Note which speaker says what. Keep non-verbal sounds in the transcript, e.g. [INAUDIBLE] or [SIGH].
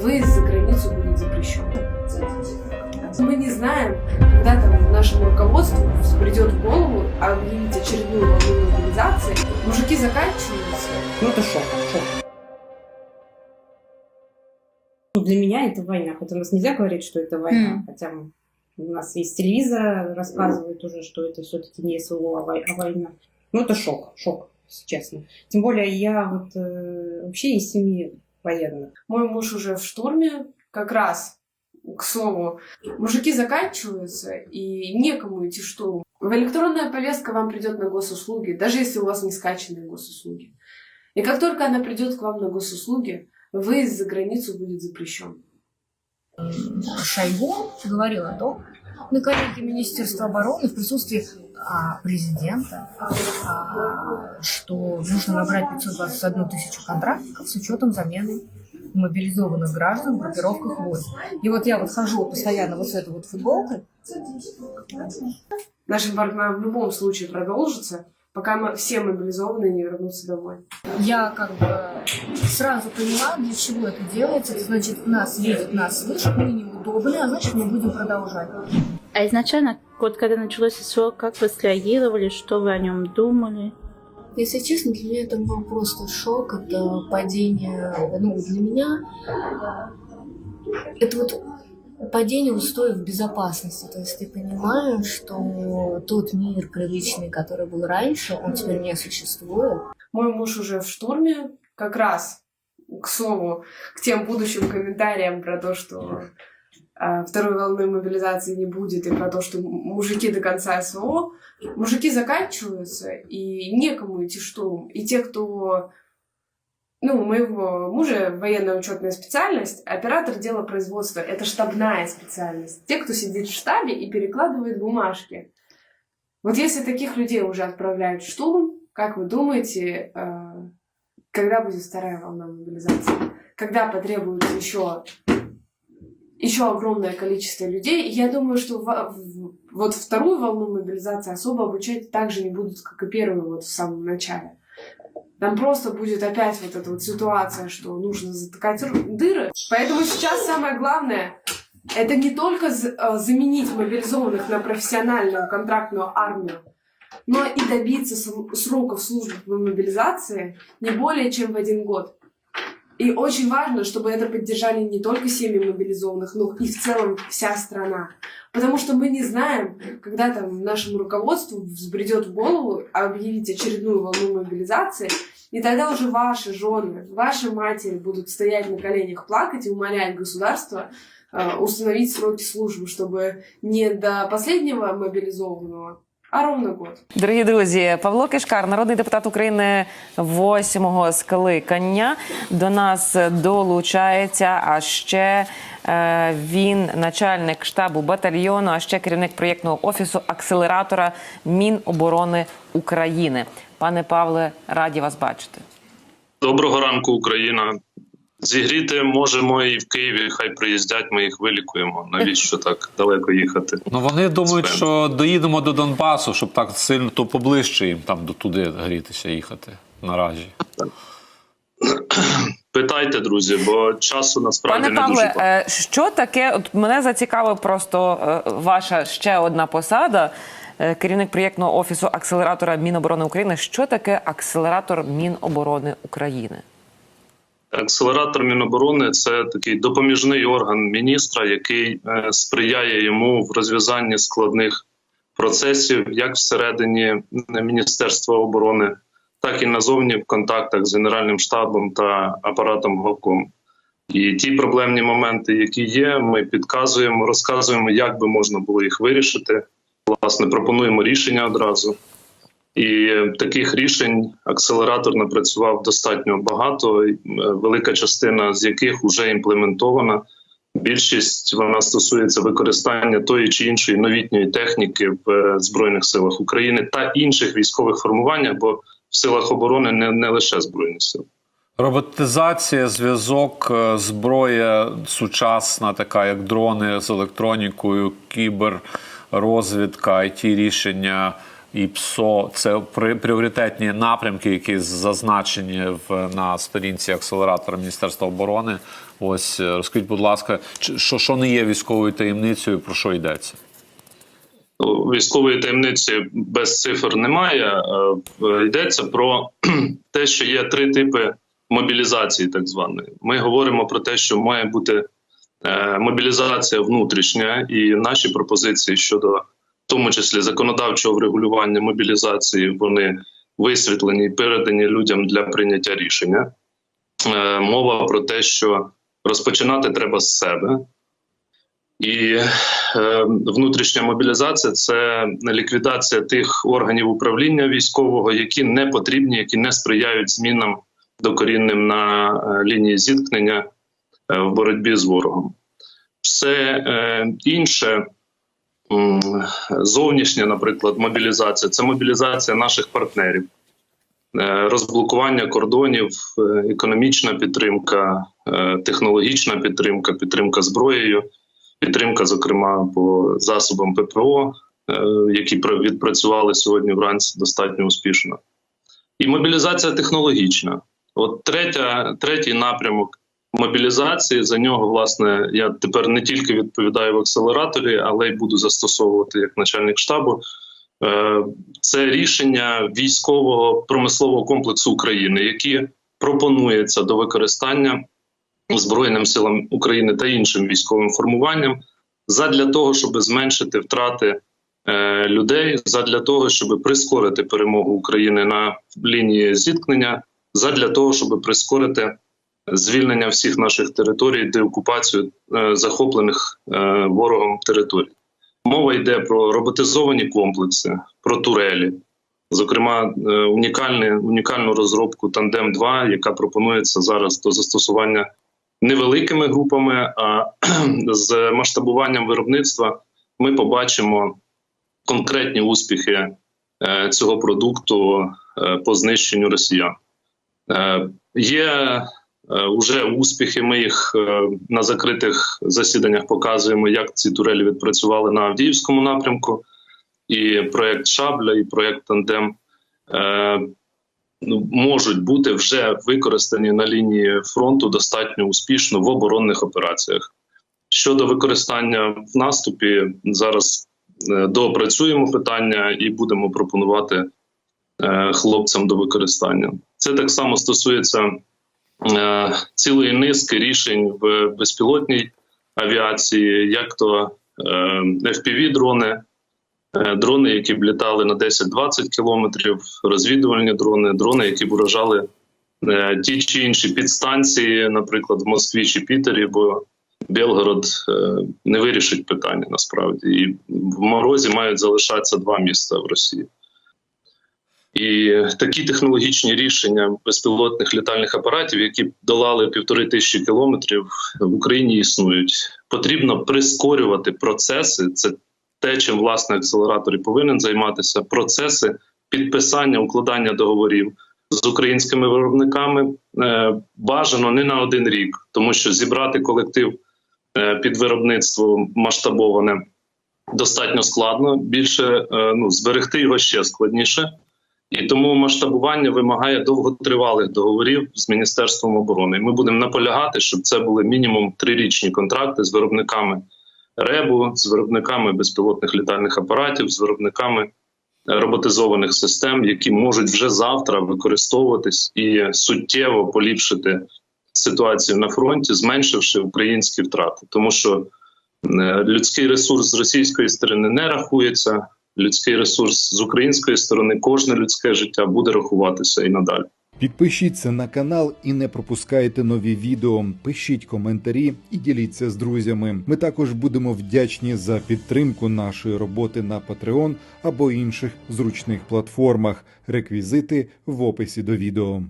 Speaker 1: выезд за границу будет запрещен. Мы не знаем, когда там нашему руководству придет в голову объявить очередную волну мобилизации. Мужики заканчиваются.
Speaker 2: Ну это шок, шок. Ну, для меня это война, хотя у нас нельзя говорить, что это война,
Speaker 3: Мгм.
Speaker 2: хотя у нас есть телевизор, рассказывает уже, что это все-таки не СВО, а а война. Ну это шок, шок, если честно. Тем более я вот э, вообще из семьи военных.
Speaker 1: Мой муж уже в штурме, как раз, к слову, мужики заканчиваются, и некому идти в штурм. Электронная повестка вам придет на госуслуги, даже если у вас не скачаны госуслуги. И как только она придет к вам на госуслуги, выезд за границу будет запрещен.
Speaker 3: Шойгу говорил о том, на коллеге Министерства обороны в присутствии президента, а, что нужно набрать 521 тысячу контрактников с учетом замены мобилизованных граждан в группировках войск. И вот я вот хожу постоянно вот с этой вот футболкой,
Speaker 1: Наша борьба в любом случае продолжится, пока мы все мобилизованные не вернутся домой.
Speaker 3: я как бы сразу поняла, для чего это делается. Значит, нас видят, нас слышат, мы неудобны, а значит, мы будем продолжать.
Speaker 4: А изначально, вот когда началось СВО, как вы среагировали, что вы о нем думали?
Speaker 3: Если честно, для меня это был просто шок, это падение, ну, для меня это вот падение устоев безопасности. То есть ты понимаешь, что тот мир привычный, который был раньше, он теперь не существует.
Speaker 1: Мой муж уже в штурме, как раз, к слову, к тем будущим комментариям про то, что второй волны мобилизации не будет, и про то, что мужики до конца СВО, мужики заканчиваются, и некому идти штурм. И те, кто... Ну, у моего мужа военная учетная специальность, оператор дела производства. Это штабная специальность. Те, кто сидит в штабе и перекладывает бумажки. Вот если таких людей уже отправляют в штурм, как вы думаете, э, когда будет вторая волна мобилизации? Когда потребуется еще, еще огромное количество людей? И я думаю, что во- в- вот вторую волну мобилизации особо обучать так же не будут, как и первую вот в самом начале. Там просто будет опять вот эта вот ситуация, что нужно затыкать дыры. Поэтому сейчас самое главное это не только э, заменить мобилизованных на профессиональную контрактную армию, но и добиться сроков службы по мобилизации не более чем в один год. И очень важно, чтобы это поддержали не только семьи мобилизованных, но и в целом вся страна. Потому что мы не знаем, когда там нашему руководству взбредет в голову объявить очередную волну мобилизации, и тогда уже ваши жены, ваши матери будут стоять на коленях плакать и умолять государство э, установить сроки службы, чтобы не до последнего мобилизованного, а ровно год.
Speaker 5: Дорогі друзі, Павло Кишкар, народний депутат України восьмого скликання, до нас долучається. А ще е, він начальник штабу батальйону, а ще керівник проєктного офісу акселератора Міноборони України. Пане Павле, раді вас бачити.
Speaker 6: Доброго ранку, Україна. Зігріти можемо і в Києві. Хай приїздять, ми їх вилікуємо. Навіщо так далеко їхати?
Speaker 7: Ну вони думають,
Speaker 6: Спен.
Speaker 7: що доїдемо до Донбасу, щоб так сильно то поближче їм там до туди грітися їхати наразі.
Speaker 6: Питайте, друзі, бо часу насправді
Speaker 5: Пане
Speaker 6: не дуже багато.
Speaker 5: е, що таке? От мене зацікавив просто е, ваша ще одна посада. е, Керівник проєктного офісу акселератора Міноборони України. Що таке акселератор Міноборони України?
Speaker 6: Акселератор Міноборони це такий допоміжний орган міністра, який е, сприяє йому в розв'язанні складних процесів, як всередині Міністерства оборони, так і назовні в контактах з Генеральним штабом та апаратом Говком. І ті проблемні моменти, які є, ми підказуємо, розказуємо, як би можна було їх вирішити. Власне, пропонуємо рішення одразу. І е, таких рішень акселератор напрацював достатньо багато, е, велика частина з яких вже імплементована. Більшість вона стосується використання тої чи іншої новітньої техніки в е, збройних силах України та інших військових формувань, бо в силах оборони не, не лише збройні сили.
Speaker 7: Роботизація, зв'язок, зброя сучасна, така як дрони з електронікою, кіберрозвідка, it рішення і ПСО це пріоритетні напрямки, які зазначені в на сторінці акселератора Міністерства оборони. Ось е, розкажіть, будь ласка, що, що не є військовою таємницею, про що йдеться?
Speaker 6: Ну, Військової таємниці без цифр немає. Е, е, Йдеться про [CLEARS THROAT] те, що є три типи мобілізації, так званої. Ми говоримо про те, що має бути мобілізація внутрішня, і наші пропозиції щодо, тому числі законодавчого врегулювання мобілізації, вони висвітлені і передані людям для прийняття рішення. Е, Мова про те, що розпочинати треба з себе. І е, внутрішня мобілізація це ліквідація тих органів управління військового, які не потрібні, які не сприяють змінам докорінним на е, лінії зіткнення е, в боротьбі з ворогом. Все е, інше, зовнішня, наприклад, мобілізація це мобілізація наших партнерів, е, розблокування кордонів, е, економічна підтримка, е, технологічна підтримка, підтримка зброєю підтримка, зокрема по засобам ППО, які пра- відпрацювали сьогодні вранці достатньо успішно. І мобілізація технологічна. От третя, третій напрямок мобілізації. За нього, власне, я тепер не тільки відповідаю в акселераторі, але й буду застосовувати як начальник штабу. Е, Це рішення військового промислового комплексу України, які пропонується до використання Збройним силам України та іншим військовим формуванням задля того, щоб зменшити втрати е, людей, задля того, щоб прискорити перемогу України на лінії зіткнення, задля того, щоб прискорити звільнення всіх наших територій, деокупацію е, захоплених е, ворогом територій. Мова йде про роботизовані комплекси, про турелі. Зокрема, е, унікальні, унікальну розробку Тандем 2 яка пропонується зараз до застосування невеликими групами, а [CLEARS THROAT] з масштабуванням виробництва ми побачимо конкретні успіхи цього продукту по знищенню росіян. Є вже успіхи. Ми їх е, на закритих засіданнях показуємо, як ці турелі відпрацювали на Авдіївському напрямку. І проект Шабля, і проект Тандем е, ну, можуть бути вже використані на лінії фронту достатньо успішно в оборонних операціях. Щодо використання в наступі, зараз е, доопрацюємо питання і будемо пропонувати е, хлопцям до використання. Це так само стосується е, цілої низки рішень в безпілотній авіації, як то е, FPV-дрони, е, дрони, які б літали на 10-20 кілометрів, розвідувальні дрони, дрони, які б уражали е, ті чи інші підстанції, наприклад, в Москві чи Пітері, бо Белгород е, не вирішить питання насправді. І в морозі мають залишатися два міста в Росії. І такі технологічні рішення безпілотних літальних апаратів, які долали півтори тисячі кілометрів, в Україні існують. Потрібно прискорювати процеси. Це те, чим власне акселератор і повинен займатися. Процеси підписання, укладання договорів з українськими виробниками е, бажано не на один рік, тому що зібрати колектив е, під виробництво масштабоване достатньо складно. Більше е, ну зберегти його ще складніше. І тому масштабування вимагає довготривалих договорів з міністерством оборони. Ми будемо наполягати, щоб це були мінімум трирічні контракти з виробниками РЕБу, з виробниками безпілотних літальних апаратів, з виробниками е, роботизованих систем, які можуть вже завтра використовуватись і суттєво поліпшити ситуацію на фронті, зменшивши українські втрати, тому що е, людський ресурс з російської сторони не рахується людський ресурс з української сторони, кожне людське життя буде рахуватися і надалі.
Speaker 8: Підпишіться на канал і не пропускайте нові відео. Пишіть коментарі і діліться з друзями. Ми також будемо вдячні за підтримку нашої роботи на Patreon або інших зручних платформах. Реквізити в описі до відео.